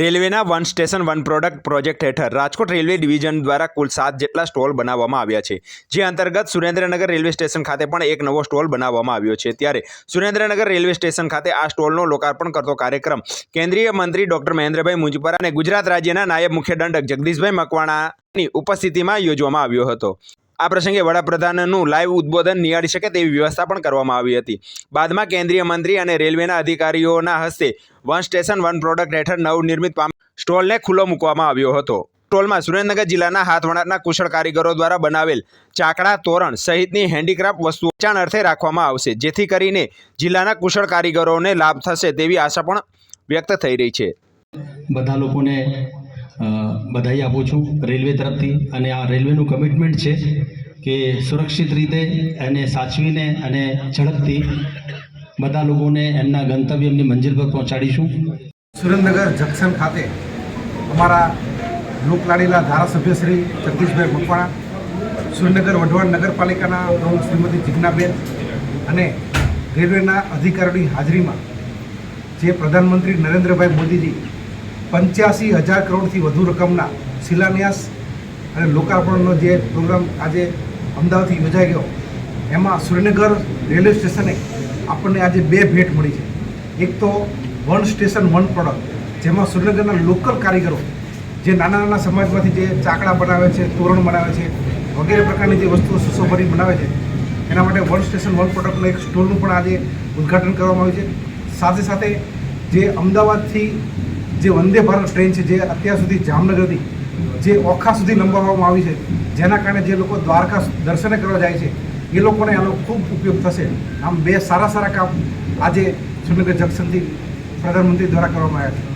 રેલવેના one station, one product project હેઠળ Rajkot railway division દ્વારા કુલ સાત જેટલા સ્ટોલ બનાવવામાં આવ્યા છે. જે અંતર્ગત સુરેન્દ્રનગર રેલવે સ્ટેશન ખાતે પણ એક નવો સ્ટોલ બનાવવામાં આવ્યો છે. ત્યારે સુરેન્દ્રનગર રેલવે સ્ટેશન ખાતે આ સ્ટોલનો લોકાર્પણ કરતો કાર્યક્રમ કેન્દ્રીય મંત્રી ડોક્ટર મહેન્દ્રભાઈ મુંજપરા અને ગુજરાત રાજ્યના નાયબ મુખ્ય દંડક જગદીશભાઈ મકવાણાની ઉપસ્થિતિમાં યોજવામાં આવ્યો હતો. આ પ્રસંગે વડાપ્રધાનનું લાઈવ ઉદ્બોધન નિહાળી શકે તેવી વ્યવસ્થા પણ કરવામાં આવી હતી. બાદમાં કેન્દ્રીય મંત્રી અને રેલવેના અધિકારીઓના હસ્તે વન સ્ટેશન, વન પ્રોડક્ટ હેઠળ નવનિર્મિત પામ સ્ટોલને ખુલ્લો મૂકવામાં આવ્યો હતો. સ્ટોલમાં સુરેન્દ્રનગર જિલ્લાના હાથવણાટના કુશળ કારીગરો દ્વારા બનાવેલ ચાકડા તોરણ સહિતની હેન્ડીક્રાફ્ટ વસ્તુઓ વેચાણ અર્થે રાખવામાં આવશે, જેથી કરીને જિલ્લાના કુશળ કારીગરોને લાભ થશે તેવી આશા પણ વ્યક્ત થઈ રહી છે. બધા લોકોને બધાઈ આપું છું રેલવે તરફથી. અને આ રેલવેનું કમિટમેન્ટ છે કે સુરક્ષિત રીતે એને સાચવીને અને ઝડપથી બધા લોકોને એમના ગંતવ્ય એમની મંજિલ પર પહોંચાડીશું. સુરેન્દ્રનગર જંકશન ખાતે અમારા લોકલાડીલા ધારાસભ્ય શ્રી જગદીશભાઈ મકવાણા, સુરેન્દ્રનગર વઢવાણ નગરપાલિકાના પ્રમુખ શ્રીમતી જિજ્ઞાબેન અને રેલવેના અધિકારીઓની હાજરીમાં જે પ્રધાનમંત્રી નરેન્દ્રભાઈ મોદીજી પંચ્યાસી હજાર કરોડથી વધુ રકમના શિલાન્યાસ અને લોકાર્પણનો જે પ્રોગ્રામ આજે અમદાવાદથી યોજાઈ ગયો, એમાં સુરેન્દ્રનગર રેલવે સ્ટેશને આપણને આજે બે ભેટ મળી છે. એક તો વન સ્ટેશન, વન પ્રોડક્ટ, જેમાં સુરેન્દ્રનગરના લોકલ કારીગરો જે નાના નાના સમાજમાંથી જે ચાકડા બનાવે છે, તોરણ બનાવે છે, વગેરે પ્રકારની જે વસ્તુઓ સુશોભરી બનાવે છે, એના માટે વન સ્ટેશન, વન પ્રોડક્ટનું એક સ્ટોલનું પણ આજે ઉદ્ઘાટન કરવામાં આવ્યું છે. સાથે સાથે જે અમદાવાદથી જે વંદે ભારત ટ્રેન છે, જે અત્યાર સુધી જામનગરથી જે ઓખા સુધી લંબાવવામાં આવી છે, જેના કારણે જે લોકો દ્વારકા દર્શને કરવા જાય છે, એ લોકોને આનો ખૂબ ઉપયોગ થશે. આમ બે સારા સારા કામ આજે શ્રીનગર જંકશનથી પ્રધાનમંત્રી દ્વારા કરવામાં આવ્યા છે.